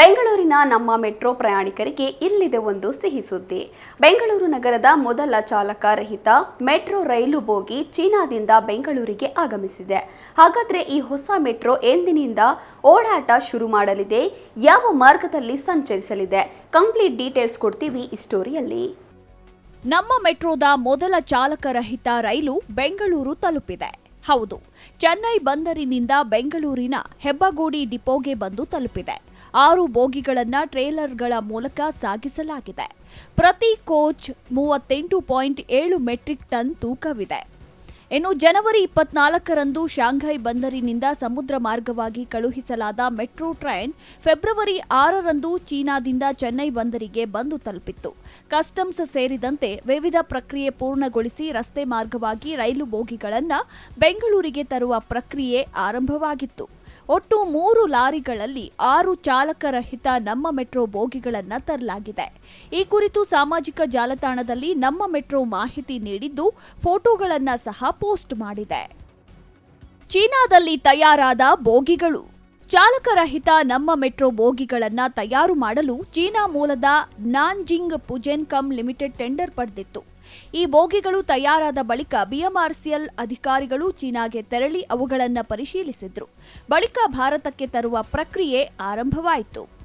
ಬೆಂಗಳೂರಿನ ನಮ್ಮ ಮೆಟ್ರೋ ಪ್ರಯಾಣಿಕರಿಗೆ ಇಲ್ಲಿದೆ ಒಂದು ಸಿಹಿ ಸುದ್ದಿ. ಬೆಂಗಳೂರು ನಗರದ ಮೊದಲ ಚಾಲಕ ರಹಿತ ಮೆಟ್ರೋ ರೈಲು ಬೋಗಿ ಚೀನಾದಿಂದ ಬೆಂಗಳೂರಿಗೆ ಆಗಮಿಸಿದೆ. ಹಾಗಾದರೆ ಈ ಹೊಸ ಮೆಟ್ರೋ ಎಂದಿನಿಂದ ಓಡಾಟ ಶುರು ಮಾಡಲಿದೆ? ಯಾವ ಮಾರ್ಗದಲ್ಲಿ ಸಂಚರಿಸಲಿದೆ? ಕಂಪ್ಲೀಟ್ ಡೀಟೇಲ್ಸ್ ಕೊಡ್ತೀವಿ ಈ ಸ್ಟೋರಿಯಲ್ಲಿ. ನಮ್ಮ ಮೆಟ್ರೋದ ಮೊದಲ ಚಾಲಕರಹಿತ ರೈಲು ಬೆಂಗಳೂರು ತಲುಪಿದೆ. ಹೌದು, ಚೆನ್ನೈ ಬಂದರಿನಿಂದ ಬೆಂಗಳೂರಿನ ಹೆಬ್ಬಗೋಡಿ ಡಿಪೋಗೆ ಬಂದು ತಲುಪಿದೆ. ಆರು ಬೋಗಿಗಳನ್ನು ಟ್ರೇಲರ್ಗಳ ಮೂಲಕ ಸಾಗಿಸಲಾಗಿದೆ. ಪ್ರತಿ ಕೋಚ್ ಮೂವತ್ತೆಂಟು ಪಾಯಿಂಟ್ ಏಳು ಮೆಟ್ರಿಕ್ ಟನ್ ತೂಕವಿದೆ. ಇನ್ನು ಜನವರಿ ಇಪ್ಪತ್ನಾಲ್ಕರಂದು ಶಾಂಘೈ ಬಂದರಿನಿಂದ ಸಮುದ್ರ ಮಾರ್ಗವಾಗಿ ಕಳುಹಿಸಲಾದ ಮೆಟ್ರೋ ಟ್ರೈನ್ ಫೆಬ್ರವರಿ ಆರರಂದು ಚೀನಾದಿಂದ ಚೆನ್ನೈ ಬಂದರಿಗೆ ಬಂದು ತಲುಪಿತ್ತು. ಕಸ್ಟಮ್ಸ್ ಸೇರಿದಂತೆ ವಿವಿಧ ಪ್ರಕ್ರಿಯೆ ಪೂರ್ಣಗೊಳಿಸಿ ರಸ್ತೆ ಮಾರ್ಗವಾಗಿ ರೈಲು ಬೋಗಿಗಳನ್ನು ಬೆಂಗಳೂರಿಗೆ ತರುವ ಪ್ರಕ್ರಿಯೆ ಆರಂಭವಾಗಿತ್ತು. ಒಟ್ಟು ಮೂರು ಲಾರಿಗಳಲ್ಲಿ ಆರು ಚಾಲಕರಹಿತ ನಮ್ಮ ಮೆಟ್ರೋ ಬೋಗಿಗಳನ್ನು ತರಲಾಗಿದೆ. ಈ ಕುರಿತು ಸಾಮಾಜಿಕ ಜಾಲತಾಣದಲ್ಲಿ ನಮ್ಮ ಮೆಟ್ರೋ ಮಾಹಿತಿ ನೀಡಿದ್ದು ಫೋಟೋಗಳನ್ನು ಸಹ ಪೋಸ್ಟ್ ಮಾಡಿದೆ. ಚೀನಾದಲ್ಲಿ ತಯಾರಾದ ಬೋಗಿಗಳು. ಚಾಲಕರಹಿತ ನಮ್ಮ ಮೆಟ್ರೋ ಬೋಗಿಗಳನ್ನು ತಯಾರು ಮಾಡಲು ಚೀನಾ ಮೂಲದ ನಾನ್ಜಿಂಗ್ ಪುಜೆನ್ ಕಮ್ ಲಿಮಿಟೆಡ್ ಟೆಂಡರ್ ಪಡೆದಿತ್ತು. ಈ ಬೋಗಿಗಳು ತಯಾರಾದ ಬಳಿಕ ಬಿಎಂಆರ್ಸಿಎಲ್ ಅಧಿಕಾರಿಗಳು ಚೀನಾಗೆ ತೆರಳಿ ಅವುಗಳನ್ನು ಪರಿಶೀಲಿಸಿದ್ರು. ಬಳಿಕ ಭಾರತಕ್ಕೆ ತರುವ ಪ್ರಕ್ರಿಯೆ ಆರಂಭವಾಯಿತು.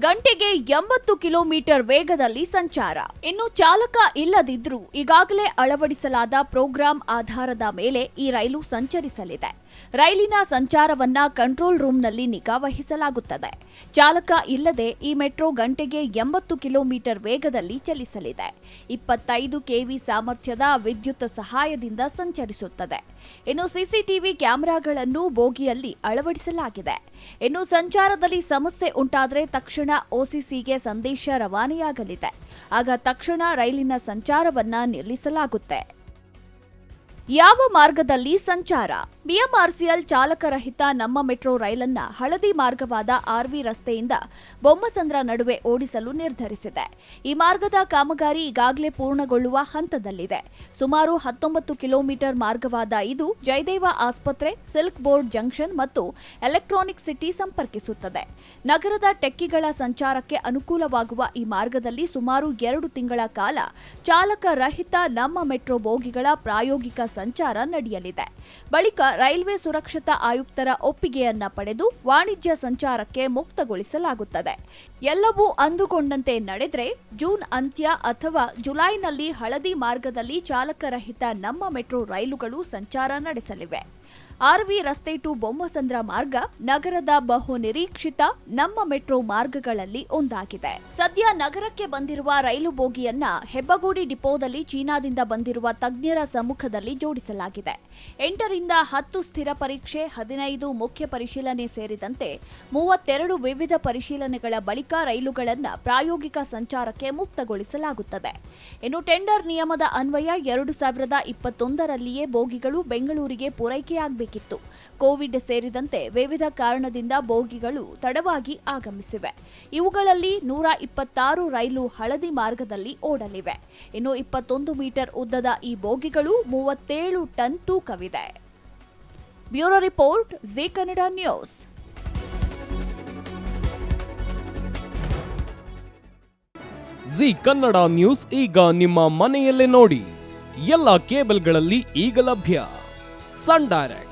ಗಂಟೆಗೆ ಎಂಬತ್ತು ಕಿಲೋಮೀಟರ್ ವೇಗದಲ್ಲಿ ಸಂಚಾರ. ಇನ್ನು ಚಾಲಕ ಇಲ್ಲದಿದ್ರೂ ಈಗಾಗಲೇ ಅಳವಡಿಸಲಾದ ಪ್ರೋಗ್ರಾಂ ಆಧಾರದ ಮೇಲೆ ಈ ರೈಲು ಸಂಚರಿಸಲಿದೆ. ರೈಲಿನ ಸಂಚಾರವನ್ನ ಕಂಟ್ರೋಲ್ ರೂಮ್ನಲ್ಲಿ ನಿಗಾ ವಹಿಸಲಾಗುತ್ತದೆ. ಚಾಲಕ ಇಲ್ಲದೆ ಈ ಮೆಟ್ರೋ ಗಂಟೆಗೆ ಎಂಬತ್ತು ಕಿಲೋಮೀಟರ್ ವೇಗದಲ್ಲಿ ಚಲಿಸಲಿದೆ. ಇಪ್ಪತ್ತೈದು ಕೆವಿ ಸಾಮರ್ಥ್ಯದ ವಿದ್ಯುತ್ ಸಹಾಯದಿಂದ ಸಂಚರಿಸುತ್ತದೆ. ಇನ್ನು ಸಿಸಿಟಿವಿ ಕ್ಯಾಮೆರಾಗಳನ್ನು ಬೋಗಿಯಲ್ಲಿ ಅಳವಡಿಸಲಾಗಿದೆ. ಇನ್ನು ಸಂಚಾರದಲ್ಲಿ ಸಮಸ್ಯೆ ಉಂಟಾದರೆ ತಕ್ಷಣ ಓಸಿಸಿಗೆ ಸಂದೇಶ ರವಾನೆಯಾಗಲಿದೆ. ಆಗ ತಕ್ಷಣ ರೈಲಿನ ಸಂಚಾರವನ್ನ ನಿಲ್ಲಿಸಲಾಗುತ್ತೆ. ಯಾವ ಮಾರ್ಗದಲ್ಲಿ ಸಂಚಾರ? ಬಿಎಂಆರ್ಸಿಎಲ್ ಚಾಲಕರಹಿತ ನಮ್ಮ ಮೆಟ್ರೋ ರೈಲನ್ನ ಹಳದಿ ಮಾರ್ಗವಾದ ಆರ್ವಿ ರಸ್ತೆಯಿಂದ ಬೊಮ್ಮಸಂದ್ರ ನಡುವೆ ಓಡಿಸಲು ನಿರ್ಧರಿಸಿದೆ. ಈ ಮಾರ್ಗದ ಕಾಮಗಾರಿ ಈಗಾಗಲೇ ಪೂರ್ಣಗೊಳ್ಳುವ ಹಂತದಲ್ಲಿದೆ. ಸುಮಾರು ಹತ್ತೊಂಬತ್ತು ಕಿಲೋಮೀಟರ್ ಮಾರ್ಗವಾದ ಇದು ಜಯದೇವ ಆಸ್ಪತ್ರೆ, ಸಿಲ್ಕ್ ಬೋರ್ಡ್ ಜಂಕ್ಷನ್ ಮತ್ತು ಎಲೆಕ್ಟ್ರಾನಿಕ್ ಸಿಟಿ ಸಂಪರ್ಕಿಸುತ್ತದೆ. ನಗರದ ಟೆಕ್ಕಿಗಳ ಸಂಚಾರಕ್ಕೆ ಅನುಕೂಲವಾಗುವ ಈ ಮಾರ್ಗದಲ್ಲಿ ಸುಮಾರು ಎರಡು ತಿಂಗಳ ಕಾಲ ಚಾಲಕರಹಿತ ನಮ್ಮ ಮೆಟ್ರೋ ಬೋಗಿಗಳ ಪ್ರಾಯೋಗಿಕ ಸಂಚಾರ ನಡೆಯಲಿದೆ. ಬಳಿಕ ರೈಲ್ವೆ ಸುರಕ್ಷತಾ ಆಯುಕ್ತರ ಒಪ್ಪಿಗೆಯನ್ನ ಪಡೆದು ವಾಣಿಜ್ಯ ಸಂಚಾರಕ್ಕೆ ಮುಕ್ತಗೊಳಿಸಲಾಗುತ್ತದೆ. ಎಲ್ಲವೂ ಅಂದುಕೊಂಡಂತೆ ನಡೆದರೆ ಜೂನ್ ಅಂತ್ಯ ಅಥವಾ ಜುಲೈನಲ್ಲಿ ಹಳದಿ ಮಾರ್ಗದಲ್ಲಿ ಚಾಲಕರಹಿತ ನಮ್ಮ ಮೆಟ್ರೋ ರೈಲುಗಳು ಸಂಚಾರ ನಡೆಸಲಿವೆ. ಆರ್ವಿ ರಸ್ತೆ ಟು ಬೊಮ್ಮಸಂದ್ರ ಮಾರ್ಗ ನಗರದ ಬಹು ನಿರೀಕ್ಷಿತ ನಮ್ಮ ಮೆಟ್ರೋ ಮಾರ್ಗಗಳಲ್ಲಿ ಒಂದಾಗಿದೆ. ಸದ್ಯ ನಗರಕ್ಕೆ ಬಂದಿರುವ ರೈಲು ಬೋಗಿಯನ್ನ ಹೆಬ್ಬಗೋಡಿ ಡಿಪೋದಲ್ಲಿ ಚೀನಾದಿಂದ ಬಂದಿರುವ ತಜ್ಞರ ಸಮ್ಮುಖದಲ್ಲಿ ಜೋಡಿಸಲಾಗಿದೆ. ಎಂಟರಿಂದ ಹತ್ತು ಸ್ಥಿರ ಪರೀಕ್ಷೆ, ಹದಿನೈದು ಮುಖ್ಯ ಪರಿಶೀಲನೆ ಸೇರಿದಂತೆ ಮೂವತ್ತೆರಡು ವಿವಿಧ ಪರಿಶೀಲನೆಗಳ ಬಳಿಕ ರೈಲುಗಳನ್ನು ಪ್ರಾಯೋಗಿಕ ಸಂಚಾರಕ್ಕೆ ಮುಕ್ತಗೊಳಿಸಲಾಗುತ್ತದೆ. ಇನ್ನು ಟೆಂಡರ್ ನಿಯಮದ ಅನ್ವಯ ಎರಡು ಸಾವಿರದ ಇಪ್ಪತ್ತೊಂದರಲ್ಲಿಯೇ ಬೋಗಿಗಳು ಬೆಂಗಳೂರಿಗೆ ಪೂರೈಕೆಯಾಗಬೇಕಿತ್ತು ಕೋವಿಡ್ ಸೇರಿದಂತೆ ವಿವಿಧ ಕಾರಣದಿಂದ ಬೋಗಿಗಳು ತಡವಾಗಿ ಆಗಮಿಸಿವೆ. ಇವುಗಳಲ್ಲಿ ನೂರ ಇಪ್ಪತ್ತಾರು ರೈಲು ಹಳದಿ ಮಾರ್ಗದಲ್ಲಿ ಓಡಲಿವೆ. ಇನ್ನು ಇಪ್ಪತ್ತೊಂದು ಮೀಟರ್ ಉದ್ದದ ಈ ಬೋಗಿಗಳು ಮೂವತ್ತೇಳು ton ತೂಕವಿದೆ. Bureau report, Zee Kannada news. Zee Kannada news ಈಗ ನಿಮ್ಮ ಮನೆಯಲ್ಲೇ ನೋಡಿ. ಎಲ್ಲ ಕೇಬಲ್ಗಳಲ್ಲಿ ಈಗ ಲಭ್ಯ. Sun direct.